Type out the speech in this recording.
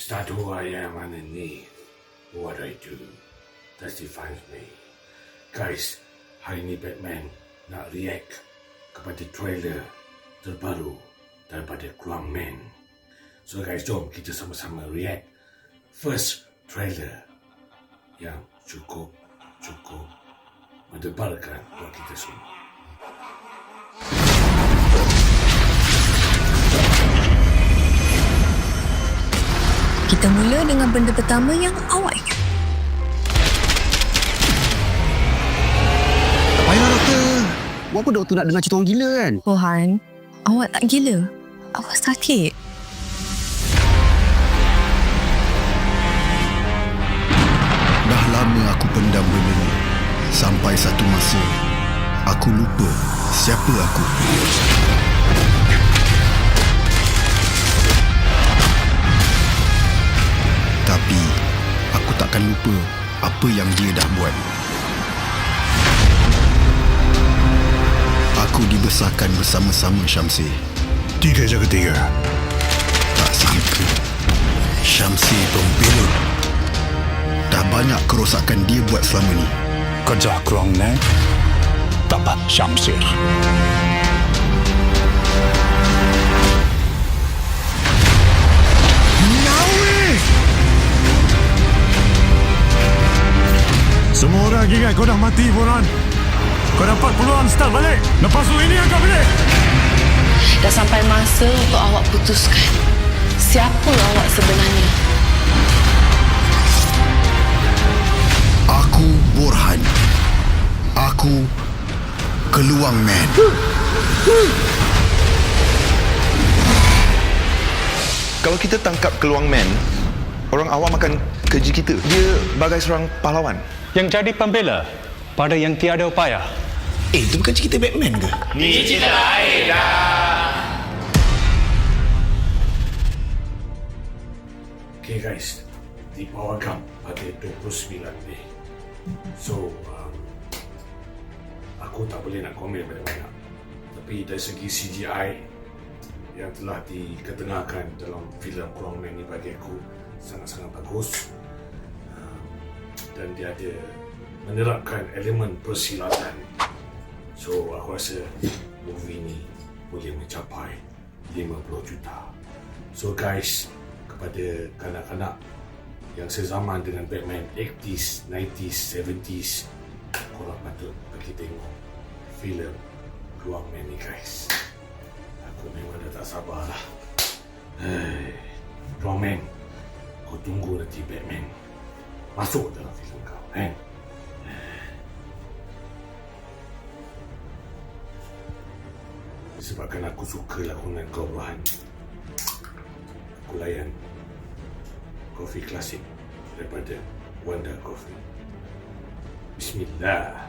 Start who I am underneath. What I do. That defines me. Guys, hari ni Batman nak react kepada trailer terbaru daripada Keluang Man. So guys, jom kita sama-sama react first trailer yang cukup cukup mendebarkan buat kita semua. Kita mula dengan benda pertama yang awak ingat. Tak payah doktor. Buat apa doktor nak dengar cerita orang gila kan? Rohan, awak tak gila. Awak sakit. Dah lama aku pendam benda ni. Sampai satu masa, aku lupa siapa aku. Tapi, aku takkan lupa apa yang dia dah buat. Aku dibesarkan bersama-sama Syamsi. Tiga jaga tiga. Tak sangka Syamsi pembelot Dah banyak kerosakan dia buat selama ni Kerja kurang ni. Dapat Syamsir. Semua orang ingat kau dah mati, Boran. Kau dapat peluang start balik. Lepas tu ini yang kau boleh. Dah sampai masa untuk awak putuskan siapa awak sebenarnya. Aku Borhan Aku Keluang Man Kalau kita tangkap keluang man, orang awam akan keji kita. Dia bagai seorang pahlawan. Yang jadi pembela pada yang tiada upaya. Eh, itu bukan cerita Batman ke? Okay guys, di bawah gam pada 29 Mei. So, um, aku tak boleh nak komen banyak-banyak. Tapi dari segi CGI yang telah diketengahkan dalam filem Kurang Man ni bagi aku sangat-sangat bagus. Dan dia ada menerapkan elemen persilatan. So, aku rasa movie ni boleh mencapai 50 juta. So guys, kepada kanak-kanak yang sezaman dengan Batman 80s, 90s, 70s, korang patut pergi tengok filem Keluar Man ni guys. Aku memang dah tak sabar lah. Keluar Man, kau tunggu nanti Batman masuk kan? Disebabkan aku suka lakonan kau Rohan Aku layan Kopi klasik Daripada Wanda Coffee. Bismillah